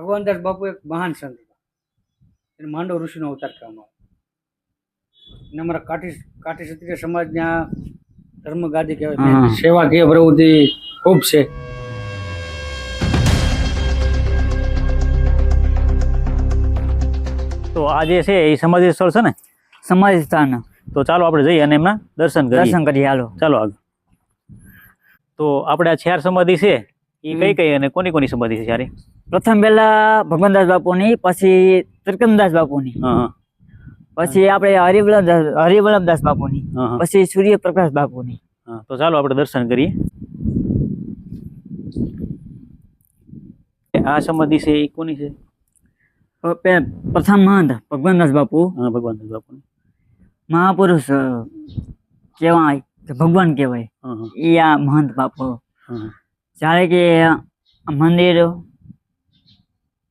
ભગવાનદાસ બાપુ એક મહાન સંત હતા. એને માંડવ ઋષિનો અવતાર કહેવામાં આવે અને અમારા કાઠી કાઠી ક્ષત્રિય સમાજના ધર્મ ગાદી હા. કહેવાય સેવાકીય પ્રવૃત્તિ ખૂબ છે. તો આ જે છે એ સમાધિ સ્થળ છે ને? સમાધિ સ્થાન. તો ચાલો આપણે જઈએ અને એમના દર્શન કરીએ. દર્શન કરીએ હાલો. ચાલો આગળ. તો આપણે આ ચાર સમાધિ છે એ કઈ કઈ અને કોની કોની સંબંધી છે ચારે પ્રથમ પહેલા ભગવાનદાસ બાપુની પછી ત્રિકમદાસ બાપુની. પછી આપણે હરિવલ્લભદાસ હરિવલ્લભદાસ બાપુની પછી સૂર્યપ્રકાશ બાપુની. તો ચાલો આપણે દર્શન કરીએ. આ સમાધિ છે એ કોની છે? પ્રથમ મહંત ભગવાનદાસ બાપુ. ભગવાનદાસ બાપુ મહાપુરુષ કેવાય કહેવાય ભગવાન કહેવાય. એ આ મહંત બાપુ. જ્યારે કે મંદિર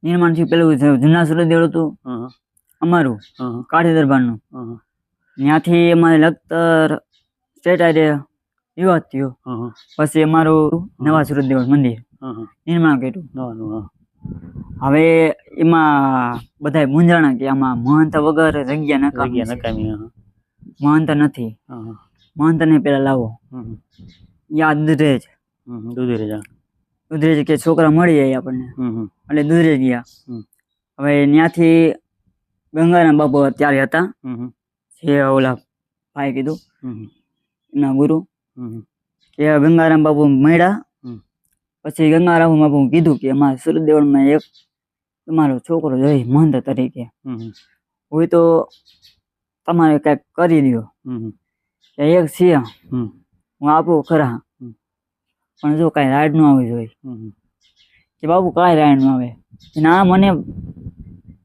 નિર્માણ થયું પેલું જૂના સુરદેવ હતું અમારું કાઠી દરબારનું. ત્યાંથી અમારે લખતર સ્ટેટ આરે વિવાદ થયો. પછી અમારું નવા સુરતદેવ મંદિર નિર્માણ કર્યું. હવે એમાં બધા મૂંઝાણા કે આમાં મહંત વગર જગ્યા નકામી નકામી મહંત નથી. મહંતને પેલા લાવો. યાદ રહે યાદ દૂધરેજ દૂધરેજ કે છોકરા મળી જાય આપણને. એટલે દૂધરેજ ગયા. હવે ત્યાંથી ગંગારામ બાપુ ત્યારે હતા. જે ઓલા ભાઈ કીધું હમ. ગુરુ. કે ગંગારામ બાપુ મળ્યા. પછી ગંગારામ બાપુ કીધું કે અમારા સુરદેવળમાં એક તમારો છોકરો જોઈએ મહંત તરીકે. હોય તો તમારે કંઈક કરી દો એક છીએ હું આપું ખરા. પણ જો કાંઈ રાઈડ ન આવી જોઈએ. કે બાબુ કાંઈ રાઈડ ન આવે. ના મને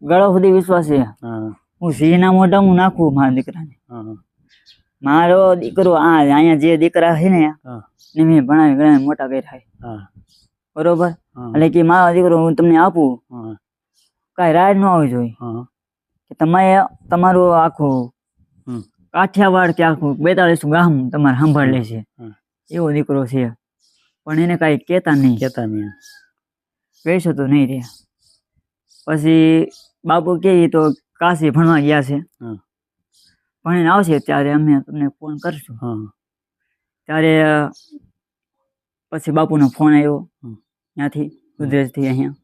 ગળો સુધી વિશ્વાસ છે. હા. સિંહના મોઢા હું નાખું મારા દીકરાને. મારો દીકરો આ અહીંયા જે દીકરા છે ને. ને મેં ભણાવી ગણાવી મોટા કર્યા. બરોબર? એટલે કે મારો દીકરો હું તમને આપું કાંઈ રાઈડ ન આવી જોઈએ કે તમે તમારું આખું કાઠિયાવાડ કે આખું બેતાળીસ ગામ તમારે સંભાળ લેશે છે એવો દીકરો છે. પણ એને કાંઈ કહેતા નહીં. કહેતા નહીં. કહીશ તો નહીં રે પછી બાપુ કહે તો કાશી ભણવા ગયા છે. ભણીને આવશે ત્યારે અમે તમને ફોન કરશું. હા. ત્યારે પછી બાપુનો ફોન આવ્યો. ત્યાંથી ગુજરાતથી અહીંયા.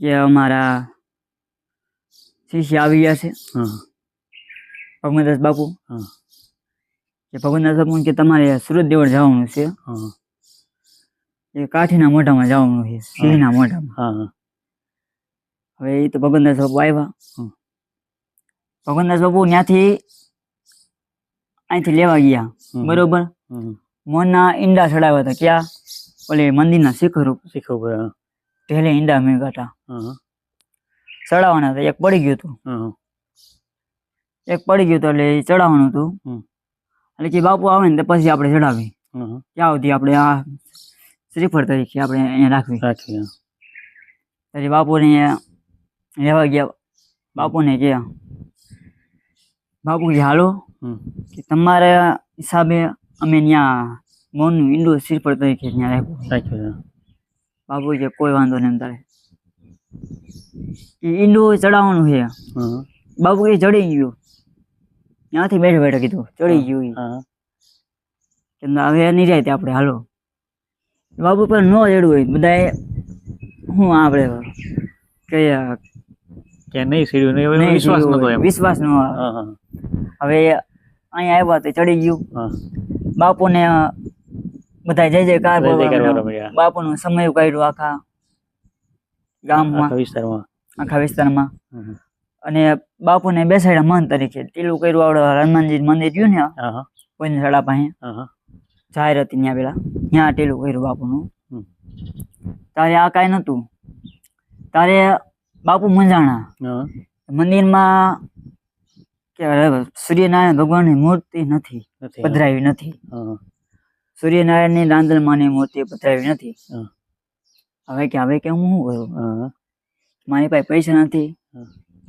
કે અમારા શિષ્ય આવી ગયા છે. હા. ભગવંતદાસ બાપુ. કે ભગવંતદાસ બાપુ કે તમારે સુરત દેવળ જવાનું છે. એ કાઠીના મોઢામાં જવાનું છે સિંહના મોઢામાં. હા હા. હવે એ તો ભગવનદાસ બાપુ આવ્યા. ભગવનદાસ બાપુ ત્યાંથી અહીંથી લેવા ગયા. બરોબર? મોના ઈંડા ચડાવ્યા હતા. ક્યાં? ઓલે મંદિરના શિખર ઉપર. પડે હા. ઢેલે ઈંડા મેં કાઢા ચડાવવાના હતા. એક પડી ગયું હતું. એક પડી ગયું હતું એટલે ચડાવવાનું હતું. એટલે કે બાપુ આવે ને પછી આપણે ચડાવી ક્યાં સુધી આપણે આ શ્રીફળ તરીકે આપણે અહીંયા રાખવી. રાખી પછી બાપુને લેવા ગયા. બાપુને કે બાપુ કે હાલો કે તમારા હિસાબે અમે ત્યાં મોનનું ઈંડું શ્રીફળ તરીકે ત્યાં રાખ્યું. રાખ્યું બાપુ કે કોઈ વાંધો નહીં તારે. એ ઈંડું ચડાવવાનું છે. બાપુ કે ચડી ગયું. ત્યાંથી બેઠા બેઠે કીધું ચડી ગયું. કે હવે નહીં જાય તે આપણે હાલો. બાપુ પર ન રેડવું હોય બધા હું આપણે કે કે નહીં સીડ્યું નહીં વિશ્વાસ નતો એમ. વિશ્વાસ ન હવે અહીંયા આવ્યા તો ચડી ગયું. બાપુને બધા જય જયકાર બાપુનું સમય કાઢ્યું આખા ગામમાં વિસ્તારમાં. આખા વિસ્તારમાં. અને બાપુને બેસાડ્યા મન તરીકે. ટીલું કર્યું આવડે હનુમાનજી મંદિર ગયું ને કોઈને સાડા પાસે. જાહેર હતી ત્યાં પેલા. ત્યાં ટીલું કર્યું બાપુનું. તારે આ કાંઈ નહોતું. તારે બાપુ મંજાણા. મંદિરમાં કે સૂર્યનારાયણ ભગવાનની મૂર્તિ નથી પધરાવી નથી. સૂર્યનારાયણની રાંદલમાંની મૂર્તિ પધરાવી નથી. હવે કે હવે કે હું શું કરું? મારી પાસે પૈસા નથી.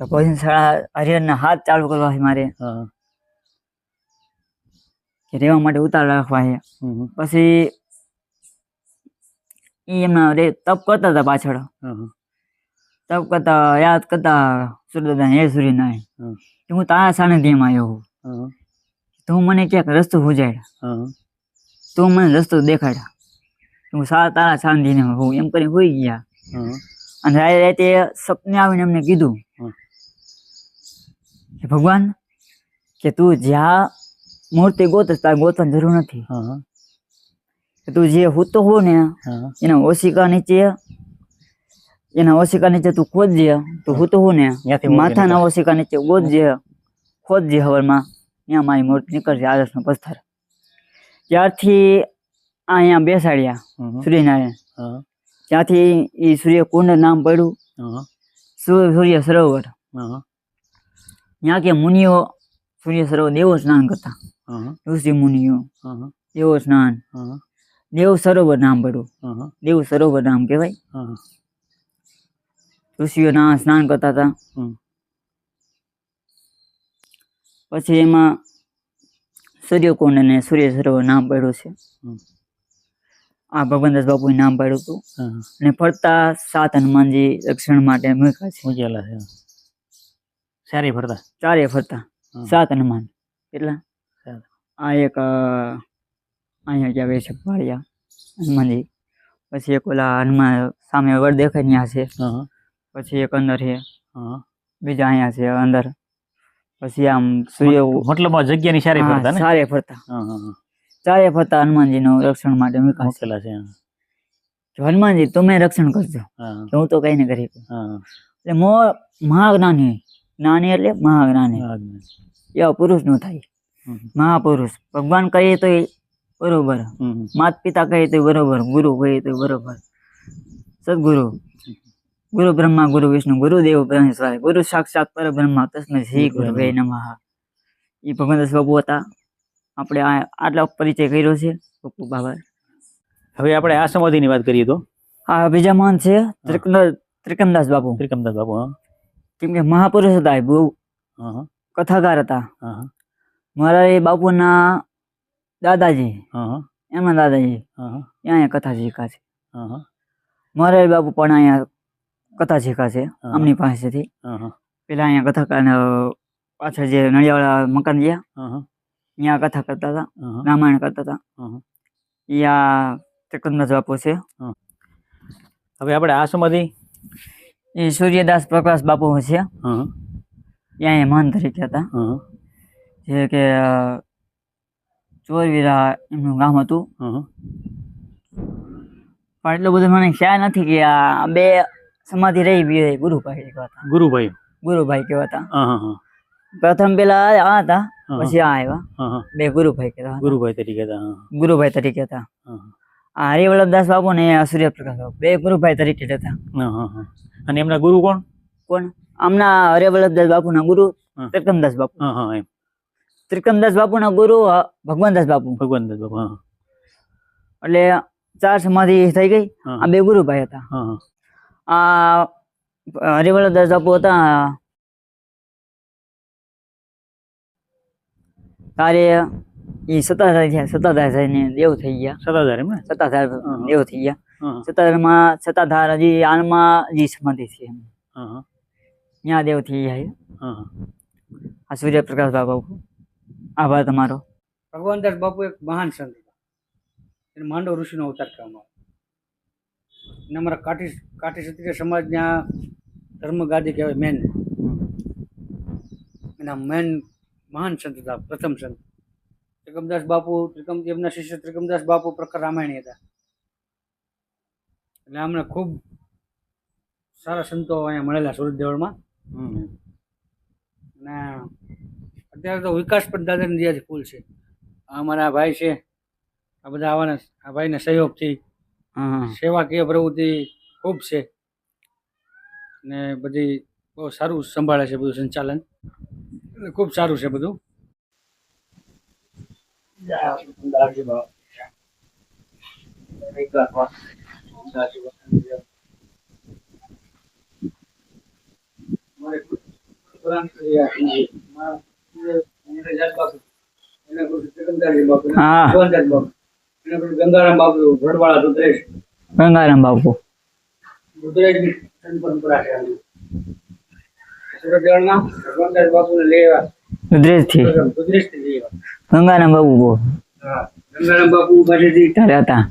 તો કોઈ શાળા હરિહરના હાથ ચાલુ કરવા છે મારે. કે રહેવા માટે ઉતાર રાખવા છે. પછી એ એમના રે તપ કરતા હતા પાછળ. તપ કરતા યાદ કરતા સૂર્યદાદા હે સૂર્યનારાયણ. કે હું તારા સાનિધ્યમાં આવ્યો હું તું મને ક્યાંક રસ્તો ભૂજાડ્યા તું મને રસ્તો દેખાડ્યા. હું સારા તારા સાનિધ્યમાં હોઉં. એમ કરી હોઈ ગયા. અને રાતે સપને આવીને એમને કીધું કે ભગવાન કે તું જ્યાં મૂર્તિ ગોતસ તારે ગોતવાની જરૂર નથી. તું જે હોતો હો ને એના ઓશિકા નીચે એના ઓશિકા નીચે તું ખોદજે તું હોતો હો ને માથાના ઓશિકા નીચે ગોતજે ખોદજે હવરમાં ત્યાં મારી મૂર્તિ નીકળશે આદર્શનો પથ્થર. ત્યારથી અહીંયા બેસાડ્યા સૂર્યનારાયણ. ત્યાંથી એ સૂર્યકુંડ નામ પડ્યું. સૂર્ય સરોવર. ત્યાં કે મુનિઓ સૂર્ય સરોવર દેવો સ્નાન કરતા. ઋષિ મુનિઓ. દેવો સ્નાન. દેવ સરોવર નામ પડ્યું દેવ સરોવર નામ કહેવાય. ઋષિઓ ના સ્નાન કરતા હતા. પછી એમાં સૂર્યકુંડ અને સૂર્ય સરોવર નામ પડ્યું છે. આ ભગવાનદાસ બાપુએ નામ પાડ્યું હતું. અને ફરતા સાત હનુમાનજી રક્ષણ માટે મૂક્યા છે. મૂકેલા છે. સારી ફરતા? ચારે ફરતા. સાત હનુમાન. કેટલા. આ એક અહીંયા ક્યાં છે પાળિયા હનુમાનજી. પછી એક ઓલા હનુમાન સામે વડ દેખાય ત્યાં છે. હં, પછી એક અંદર છે. હં. બીજા અહીંયા છે અંદર. પછી આમ સૂર્ય હોટલમાં જગ્યાની સારી ફરતા સારી ફરતા. હં, હં, હં. ચારે ફરતા હનુમાનજીનું રક્ષણ માટે મૂકેલા છે હં, હનુમાનજી તમે રક્ષણ કરજો. હં, તો કઈ નહીં કરી. એટલે મો મહાજ્ઞાની. જ્ઞાની એટલે મહાજ્ઞાની. એવા પુરુષનું થાય. મહાપુરુષ. ભગવાન કહીએ તો બરોબર. માત પિતા કહીએ તો બરોબર. ગુરુ કહીએ તો બરોબર. સદગુરુ. ગુરુ બ્રહ્મા ગુરુ વિષ્ણુ ગુરુ દેવ પરમેશ્વર ગુરુ સાક્ષાત પર બ્રહ્મા તસ્મૈ શ્રી ગુરુવે નમઃ. એ ભગવંત બાપુ હતા. આપણે આ આટલો પરિચય કર્યો છે. પપ્પુ બાબા હવે આપણે આ સમાધિની વાત કરીએ તો? આ બીજા મહાન છે. ત્રિકમ- ત્રિકમદાસ બાપુ. ત્રિકમદાસ બાપુ કેમ કે મહાપુરુષ હતા બહુ કથાકાર હતા. મારા એ બાપુના દાદાજી હં, હં, એમના દાદાજી હં, હં, અહીંયા કથા શીખા છે હં, હં, મારા બાપુ પણ અહીંયા કથા શીખા છે આમની પાસેથી હં, હં, પેલા અહીંયા કથા પાછળ જે નળિયાવાળા મકાન ગયા ત્યાં કથા કરતા હતા. રામાયણ કરતા હતા હં. ત્યાં ત્રિકમદાસ બાપુ છે હવે આપણે આ સમાધિ એ સૂર્યદાસ પ્રકાશ બાપુ છે ત્યાં એ મહાન તરીકે હતા હં, હં, જે કે ચોરવીરા એમનું ગામ હતું. પણ એટલું બધું મને ખ્યાલ નથી કે આ બે સમાધિ રહી બે ગુરુભાઈ કહેવાતા. ગુરુભાઈ. ગુરુભાઈ કહેવાતા. પ્રથમ પેલા આ હતા પછી આ આવ્યા. બે ગુરુભાઈ કહેતા હતા. ગુરુભાઈ તરીકે હતા ગુરુભાઈ તરીકે હતા. આ હરિવલ્લભદાસ બાપુ ને આ સૂર્યપ્રકાશ બાપુ બે ગુરુભાઈ તરીકે હતા. હં, હં, હં. અને એમના ગુરુ કોણ? કોણ? આમના હરિવલ્લભદાસ બાપુના ગુરુ હં. બાપુ. એમ. ત્રિકમદાસ બાપુના ગુરુ ભગવાનદાસ બાપુ. ભગવાન દાસ બાપુ હં, એટલે ચાર સમાધિ થઈ ગઈ. આ બે ગુરુભાઈ હતા. હં, હં. આ હરિવલ્લભદાસ બાપુ હતા. તારે એ સત્તાધારી થયા સત્તાધાર થઈને દેવ થઈ ગયા. સત્તાધાર એમ સત્તાધાર દેવ થઈ ગયા. સત્તાધારમાં સત્તાધાર હજી આનમાં જી સમાધિ છે એમ. ત્યાં દેવ થઈ ગયા. આ સૂર્યપ્રકાશ બાપુ. આભાર તમારો. ભગવાનદાસ બાપુ એક મહાન સંત હતા. એને માંડવ ઋષિનો અવતાર કહેવામાં આવે. અને અમારા કાઠી કાઠી ક્ષત્રિય સમાજના ધર્મગાદી કહેવાય મેન. એના મેન મહાન સંત હતા પ્રથમ સંત. ત્રિકમદાસ બાપુ ત્રિકમ એમના શિષ્ય ત્રિકમદાસ બાપુ પ્રખર રામાયણી હતા. એટલે અમને ખૂબ સારા સંતો અહીંયા મળેલા સુરત દેવળમાં અને અત્યારે તો વિકાસ પણ દાદાની દયાથી ફૂલ છે. અમારા ભાઈ છે આ બધા આવવાના આ ભાઈના સહયોગથી સેવાકીય પ્રવૃત્તિ ખૂબ છે. ને બધી બહુ સારું સંભાળે છે બધું સંચાલન. ખૂબ સારું છે બધું. હા ગંગારામ બાપુ. ભરવાળા રુદ્રેશ ગંગારામ બાપુ રુદ્રેશની પરંપરા છે ગંગારામ બાપુ બહુ ગંગારામ બાપુ પાસેથી હતા.